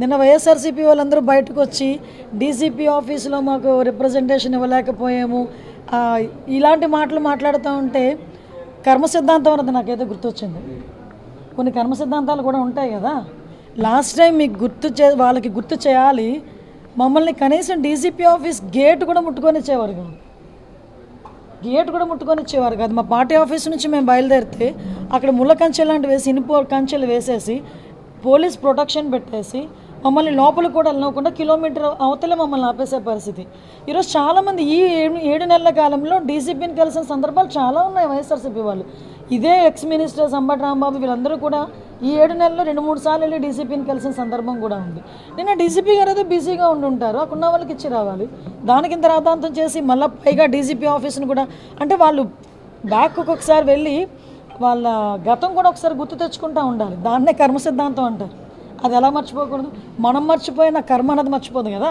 నిన్న వైఎస్ఆర్సీపీ వాళ్ళందరూ బయటకు వచ్చి డీసీపీ ఆఫీసులో మాకు రిప్రజెంటేషన్ ఇవ్వలేకపోయాము. ఇలాంటి మాటలు మాట్లాడుతూ ఉంటే కర్మ సిద్ధాంతం అన్నది నాకైతే గుర్తొచ్చింది. కొన్ని కర్మ సిద్ధాంతాలు కూడా ఉంటాయి కదా. లాస్ట్ టైం మీకు గుర్తు చే వాళ్ళకి గుర్తు చేయాలి మమ్మల్ని కనీసం డీసీపీ ఆఫీస్ గేట్ కూడా ముట్టుకొని ఇచ్చేవారు కాదు. గేట్ కూడా ముట్టుకొని ఇచ్చేవారు కాదు. మా పార్టీ ఆఫీస్ నుంచి మేము బయలుదేరితే అక్కడ ముళ్ళ కంచె లాంటివి వేసి ఇనుప కంచెలు వేసేసి పోలీస్ ప్రొటెక్షన్ పెట్టేసి మమ్మల్ని లోపలికి కూడా వెళ్ళకుండా కిలోమీటర్ అవతల మమ్మల్ని ఆపేసే పరిస్థితి. ఈరోజు చాలామంది ఈ ఏడు ఏడు నెలల కాలంలో డీసీపీని కలిసిన సందర్భాలు చాలా ఉన్నాయి వైఎస్ఆర్సీపీ వాళ్ళు. ఇదే ఎక్స్ మినిస్టర్ సంబట్ రాంబాబు వీళ్ళందరూ కూడా ఈ ఏడు నెలల్లో రెండు మూడు సార్లు వెళ్ళి డీసీపీని కలిసిన సందర్భం కూడా ఉంది. నిన్న డీసీపీ గారు ఏదో బిజీగా ఉండి ఉంటారు అక్కడ ఉన్న వాళ్ళకి ఇచ్చి రావాలి. దానికి ఇంత రాతాంతం చేసి మళ్ళీ పైగా డీసీపీ ఆఫీస్ని కూడా అంటే వాళ్ళు బ్యాక్ ఒక్కొక్కసారి వెళ్ళి వాళ్ళ గతం కూడా ఒకసారి గుర్తు తెచ్చుకుంటూ ఉండాలి. దాన్నే కర్మ సిద్ధాంతం అంటారు. అది ఎలా మర్చిపోకూడదు? మనం మర్చిపోయిన కర్మ అన్నది మర్చిపోదు కదా.